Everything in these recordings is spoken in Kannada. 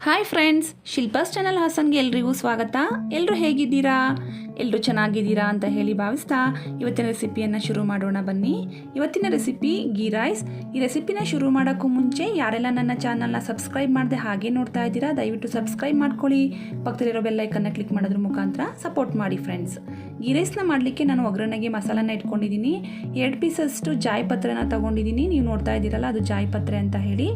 ಹಾಯ್ ಫ್ರೆಂಡ್ಸ್ ಶಿಲ್ಪಾಸ್ ಚಾನಲ್ ಹಾಸನ್ಗೆ ಎಲ್ರಿಗೂ ಸ್ವಾಗತ. ಎಲ್ಲರೂ ಹೇಗಿದ್ದೀರಾ? ಎಲ್ಲರೂ ಚೆನ್ನಾಗಿದ್ದೀರಾ ಅಂತ ಹೇಳಿ ಭಾವಿಸ್ತಾ ಇವತ್ತಿನ ರೆಸಿಪಿಯನ್ನು ಶುರು ಮಾಡೋಣ ಬನ್ನಿ. ಇವತ್ತಿನ ರೆಸಿಪಿ ಗೀ ರೈಸ್. ಈ ರೆಸಿಪಿನ ಶುರು ಮಾಡೋಕ್ಕೂ ಮುಂಚೆ ಯಾರೆಲ್ಲ ನನ್ನ ಚಾನಲ್ನ ಸಬ್ಸ್ಕ್ರೈಬ್ ಮಾಡದೆ ಹಾಗೆ ನೋಡ್ತಾ ಇದ್ದೀರಾ, ದಯವಿಟ್ಟು ಸಬ್ಸ್ಕ್ರೈಬ್ ಮಾಡ್ಕೊಳ್ಳಿ. ಪಕ್ಕದಲ್ಲಿರೋ ಬೆಲ್ಲೈಕನ್ನ ಕ್ಲಿಕ್ ಮಾಡೋದ್ರ ಮುಖಾಂತರ ಸಪೋರ್ಟ್ ಮಾಡಿ ಫ್ರೆಂಡ್ಸ್ ಗೀ ರೈಸ್ನ ಮಾಡಲಿಕ್ಕೆ ನಾನು ಒಗ್ಗರಣೆಗೆ ಮಸಾಲನ ಇಟ್ಕೊಂಡಿದ್ದೀನಿ. ಎರಡು ಪೀಸಷ್ಟು ಜಾಯ್ ಪತ್ರೆನ ತೊಗೊಂಡಿದ್ದೀನಿ. ನೀವು ನೋಡ್ತಾ ಇದ್ದೀರಲ್ಲ, ಅದು ಜಾಯ್ ಪತ್ರೆ ಅಂತ ಹೇಳಿ.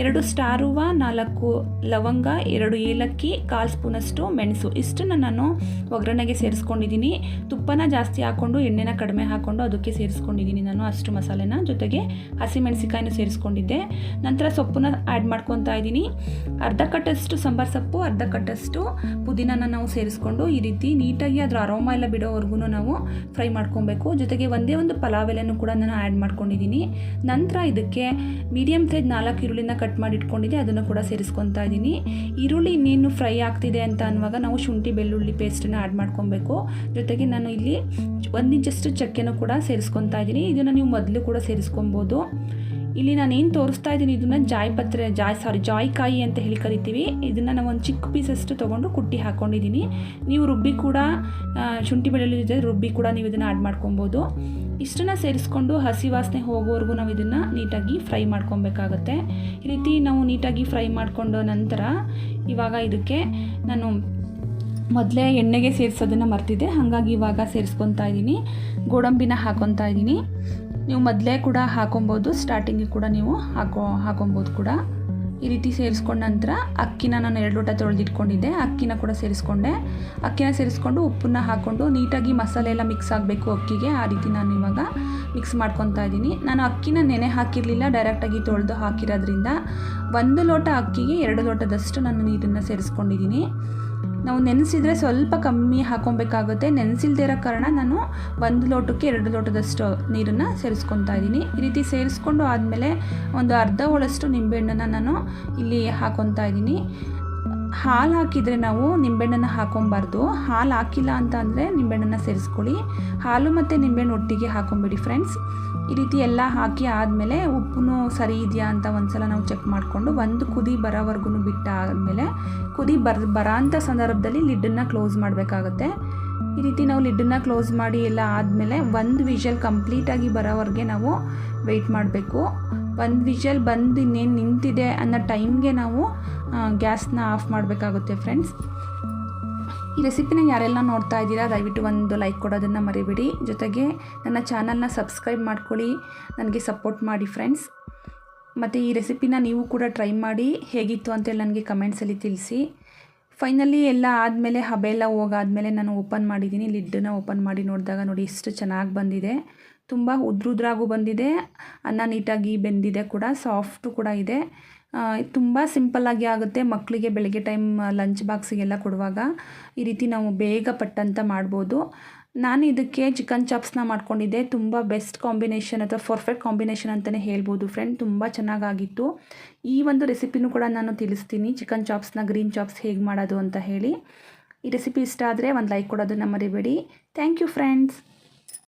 ಎರಡು ಸ್ಟಾರ್ ನಾಲ್ಕು ಲವಂಗ, ಎರಡು ಏಲಕ್ಕಿ, ಕಾಲು ಸ್ಪೂನಷ್ಟು ಮೆಣಸು. ಇಷ್ಟನ್ನು ನಾನು ಒಗ್ಗರಣೆಗೆ ಸೇರಿಸ್ಕೊಂಡಿದ್ದೀನಿ. ತುಪ್ಪನ ಜಾಸ್ತಿ ಹಾಕ್ಕೊಂಡು, ಎಣ್ಣೆನ ಕಡಿಮೆ ಹಾಕ್ಕೊಂಡು ಅದಕ್ಕೆ ಸೇರಿಸ್ಕೊಂಡಿದ್ದೀನಿ ನಾನು ಅಷ್ಟು ಮಸಾಲೆನ. ಜೊತೆಗೆ ಹಸಿಮೆಣಸಿಕಾಯಿನೂ ಸೇರಿಸ್ಕೊಂಡಿದ್ದೆ. ನಂತರ ಸೊಪ್ಪನ್ನ ಆ್ಯಡ್ ಮಾಡ್ಕೊತಾ ಇದ್ದೀನಿ. ಅರ್ಧ ಕಟ್ಟಷ್ಟು ಸಾಂಬಾರು ಸೊಪ್ಪು, ಅರ್ಧ ಕಟ್ಟಷ್ಟು ಪುದೀನನ ನಾವು ಸೇರಿಸ್ಕೊಂಡು ಈ ರೀತಿ ನೀಟಾಗಿ ಅದರ ಅರೋಮ ಎಲ್ಲ ಬಿಡೋವರೆಗೂ ನಾವು ಫ್ರೈ ಮಾಡ್ಕೊಬೇಕು. ಜೊತೆಗೆ ಒಂದೇ ಒಂದು ಪಲಾವ್ ಎಲೆನೂ ಕೂಡ ನಾನು ಆ್ಯಡ್ ಮಾಡ್ಕೊಂಡಿದ್ದೀನಿ. ನಂತರ ಇದಕ್ಕೆ ಮೀಡಿಯಮ್ ಸೈಜ್ ನಾಲ್ಕು ಈರುಳ್ಳಿನ ಕಟ್ ಮಾಡಿ ಇಟ್ಕೊಂಡಿದ್ದೆ, ಅದನ್ನು ಕೂಡ ಸೇರಿಸ್ಕೊತಾ ಇದ್ದೀನಿ. ಈರುಳ್ಳಿ ಇನ್ನೇನು ಫ್ರೈ ಆಗ್ತಿದೆ ಅಂತ ಅನ್ನುವಾಗ ನಾವು ಶುಂಠಿ, ಬೆಳ್ಳುಳ್ಳಿ ಪೇಸ್ಟನ್ನು ಆ್ಯಡ್ ಮಾಡ್ಕೊಬೇಕು. ಜೊತೆಗೆ ನಾನು ಇಲ್ಲಿ ಒಂದು ಇಂಚಷ್ಟು ಚಕ್ಕೆನೂ ಕೂಡ ಸೇರಿಸ್ಕೊತಾ ಇದ್ದೀನಿ. ಇದನ್ನು ನೀವು ಮೊದಲು ಕೂಡ ಸೇರಿಸ್ಕೊಬೋದು. ಇಲ್ಲಿ ನಾನು ಏನು ತೋರಿಸ್ತಾ ಇದ್ದೀನಿ, ಇದನ್ನು ಜಾಯ್ ಪತ್ರೆ, ಜಾಯ್ ಸಾರಿ ಜಾಯ್ಕಾಯಿ ಅಂತ ಹೇಳಿ ಕರಿತೀವಿ. ಇದನ್ನು ನಾವು ಒಂದು ಚಿಕ್ಕ ಪೀಸಷ್ಟು ತೊಗೊಂಡು ಕುಟ್ಟಿ ಹಾಕ್ಕೊಂಡಿದ್ದೀನಿ ನೀವು ರುಬ್ಬಿ ಕೂಡ ಶುಂಠಿ, ಬೆಳ್ಳುಳ್ಳಿ ಜೊತೆ ರುಬ್ಬಿ ಕೂಡ ನೀವು ಇದನ್ನು ಆ್ಯಡ್ ಮಾಡ್ಕೊಬೋದು. ಇಷ್ಟನ್ನು ಸೇರಿಸ್ಕೊಂಡು ಹಸಿ ವಾಸನೆ ಹೋಗೋವರೆಗೂ ನಾವು ಇದನ್ನು ನೀಟಾಗಿ ಫ್ರೈ ಮಾಡ್ಕೊಬೇಕಾಗತ್ತೆ. ಈ ರೀತಿ ನಾವು ನೀಟಾಗಿ ಫ್ರೈ ಮಾಡಿಕೊಂಡ ನಂತರ ಇವಾಗ ಇದಕ್ಕೆ ನಾನು ಮೊದಲೇ ಎಣ್ಣೆಗೆ ಸೇರಿಸೋದನ್ನು ಮರ್ತಿದ್ದೆ. ಹಾಗಾಗಿ ಇವಾಗ ಸೇರಿಸ್ಕೊತಾ ಇದ್ದೀನಿ. ಗೋಡಂಬಿನ ಹಾಕೊತಾ ಇದ್ದೀನಿ. ನೀವು ಮೊದಲೇ ಕೂಡ ಹಾಕೊಬೋದು ಸ್ಟಾರ್ಟಿಂಗಿಗೆ ಕೂಡ ನೀವು ಹಾಕೋ ಹಾಕೊಬೋದು ಕೂಡ. ಈ ರೀತಿ ಸೇರಿಸ್ಕೊಂಡ ನಂತರ ಅಕ್ಕಿನ ನಾನು ಎರಡು ಲೋಟ ತೊಳೆದಿಟ್ಕೊಂಡಿದ್ದೆ. ಅಕ್ಕಿನ ಕೂಡ ಸೇರಿಸ್ಕೊಂಡೆ. ಅಕ್ಕಿನ ಸೇರಿಸ್ಕೊಂಡು ಉಪ್ಪನ್ನ ಹಾಕ್ಕೊಂಡು ನೀಟಾಗಿ ಮಸಾಲೆ ಎಲ್ಲ ಮಿಕ್ಸ್ ಆಗಬೇಕು ಅಕ್ಕಿಗೆ. ಆ ರೀತಿ ನಾನು ಇವಾಗ ಮಿಕ್ಸ್ ಮಾಡ್ಕೊತಾ ಇದ್ದೀನಿ. ನಾನು ಅಕ್ಕಿನ ನೆನೆ ಹಾಕಿರಲಿಲ್ಲ. ಡೈರೆಕ್ಟಾಗಿ ತೊಳೆದು ಹಾಕಿರೋದ್ರಿಂದ ಒಂದು ಲೋಟ ಅಕ್ಕಿಗೆ ಎರಡು ಲೋಟದಷ್ಟು ನಾನು ನೀರನ್ನು ಸೇರಿಸ್ಕೊಂಡಿದ್ದೀನಿ. ನಾವು ನೆನೆಸಿದರೆ ಸ್ವಲ್ಪ ಕಮ್ಮಿ ಹಾಕೊಬೇಕಾಗುತ್ತೆ. ನೆನೆಸಿಲ್ದೇ ಇರೋ ಕಾರಣ ನಾನು ಒಂದು ಲೋಟಕ್ಕೆ ಎರಡು ಲೋಟದಷ್ಟು ನೀರನ್ನು ಸೇರಿಸ್ಕೊತಾ ಇದ್ದೀನಿ. ಈ ರೀತಿ ಸೇರಿಸ್ಕೊಂಡು ಆದಮೇಲೆ ಒಂದು ಅರ್ಧ ಒಳಷ್ಟು ನಿಂಬೆಹಣ್ಣನ್ನು ನಾನು ಇಲ್ಲಿ ಹಾಕೊತಾ ಇದ್ದೀನಿ. ಹಾಲು ಹಾಕಿದರೆ ನಾವು ನಿಂಬೆಹಣ್ಣನ್ನು ಹಾಕೊಬಾರ್ದು. ಹಾಲು ಹಾಕಿಲ್ಲ ಅಂತ ಅಂದರೆ ನಿಂಬೆಹಣ್ಣನ್ನು ಸೇರಿಸ್ಕೊಳ್ಳಿ. ಹಾಲು ಮತ್ತು ನಿಂಬೆಹಣ್ಣು ಒಟ್ಟಿಗೆ ಹಾಕೊಂಬಿಡಿ ಫ್ರೆಂಡ್ಸ್ ಈ ರೀತಿ ಎಲ್ಲ ಹಾಕಿ ಆದಮೇಲೆ ಉಪ್ಪು ಸರಿ ಇದೆಯಾ ಅಂತ ಒಂದ್ಸಲ ನಾವು ಚೆಕ್ ಮಾಡಿಕೊಂಡು ಒಂದು ಕುದಿ ಬರೋವರೆಗೂ ಬಿಟ್ಟ ಆದಮೇಲೆ ಕುದಿ ಬರ್ ಬರೋಂಥ ಸಂದರ್ಭದಲ್ಲಿ ಲಿಡ್ಡನ್ನು ಕ್ಲೋಸ್ ಮಾಡಬೇಕಾಗತ್ತೆ. ಈ ರೀತಿ ನಾವು ಲಿಡ್ಡನ್ನು ಕ್ಲೋಸ್ ಮಾಡಿ ಎಲ್ಲ ಆದಮೇಲೆ ಒಂದು ವಿಷಲ್ ಕಂಪ್ಲೀಟಾಗಿ ಬರೋವರೆಗೆ ನಾವು ವೆಯ್ಟ್ ಮಾಡಬೇಕು. ಒಂದು ವಿಷಲ್ ಬಂದು ಇನ್ನೇನು ನಿಂತಿದೆ ಅನ್ನೋ ಟೈಮ್ಗೆ ನಾವು ಗ್ಯಾಸ್ನ ಆಫ್ ಮಾಡಬೇಕಾಗುತ್ತೆ ಫ್ರೆಂಡ್ಸ್. ಈ ರೆಸಿಪಿನ ಯಾರೆಲ್ಲ ನೋಡ್ತಾ ಇದ್ದೀರಾ, ದಯವಿಟ್ಟು ಒಂದು ಲೈಕ್ ಕೊಡೋದನ್ನು ಮರಿಬೇಡಿ. ಜೊತೆಗೆ ನನ್ನ ಚಾನಲ್ನ ಸಬ್ಸ್ಕ್ರೈಬ್ ಮಾಡ್ಕೊಳ್ಳಿ, ನನಗೆ ಸಪೋರ್ಟ್ ಮಾಡಿ ಫ್ರೆಂಡ್ಸ್. ಮತ್ತು ಈ ರೆಸಿಪಿನ ನೀವು ಕೂಡ ಟ್ರೈ ಮಾಡಿ, ಹೇಗಿತ್ತು ಅಂತೇಳಿ ನನಗೆ ಕಮೆಂಟ್ಸಲ್ಲಿ ತಿಳಿಸಿ. ಫೈನಲಿ ಎಲ್ಲ ಆದಮೇಲೆ ಹಬೆಲ್ಲ ಹೋಗಾದ್ಮೇಲೆ ನಾನು ಓಪನ್ ಮಾಡಿದ್ದೀನಿ. ಲಿಡ್ಡನ್ನ ಓಪನ್ ಮಾಡಿ ನೋಡಿದಾಗ ನೋಡಿ, ಎಷ್ಟು ಚೆನ್ನಾಗಿ ಬಂದಿದೆ. ತುಂಬ ಉದ್ರುದ್ರಾಗೂ ಬಂದಿದೆ, ಅನ್ನ ನೀಟಾಗಿ ಬೆಂದಿದೆ ಕೂಡ, ಸಾಫ್ಟು ಕೂಡ ಇದೆ. ತುಂಬ ಸಿಂಪಲ್ಲಾಗಿ ಆಗುತ್ತೆ ಮಕ್ಕಳಿಗೆ ಬೆಳಗ್ಗೆ ಟೈಮ್ ಲಂಚ್ ಬಾಕ್ಸಿಗೆಲ್ಲ ಕೊಡುವಾಗ. ಈ ರೀತಿ ನಾವು ಬೇಗ ಪಟ್ಟಂತ ಮಾಡ್ಬೋದು. ನಾನು ಇದಕ್ಕೆ ಚಿಕನ್ ಚಾಪ್ಸ್ನ ಮಾಡ್ಕೊಂಡಿದ್ದೆ. ತುಂಬ ಬೆಸ್ಟ್ ಕಾಂಬಿನೇಷನ್ ಅಥವಾ ಪರ್ಫೆಕ್ಟ್ ಕಾಂಬಿನೇಷನ್ ಅಂತಲೇ ಹೇಳ್ಬೋದು ಫ್ರೆಂಡ್ ತುಂಬ ಚೆನ್ನಾಗಾಗಿತ್ತು. ಈ ಒಂದು ರೆಸಿಪಿನೂ ಕೂಡ ನಾನು ತಿಳಿಸ್ತೀನಿ. ಚಿಕನ್ ಚಾಪ್ಸ್ನ ಗ್ರೀನ್ ಚಾಪ್ಸ್ ಹೇಗೆ ಮಾಡೋದು ಅಂತ ಹೇಳಿ. ಈ ರೆಸಿಪಿ ಇಷ್ಟ ಆದರೆ ಒಂದು ಲೈಕ್ ಕೊಡೋದನ್ನು ಮರಿಬೇಡಿ. Thank you friends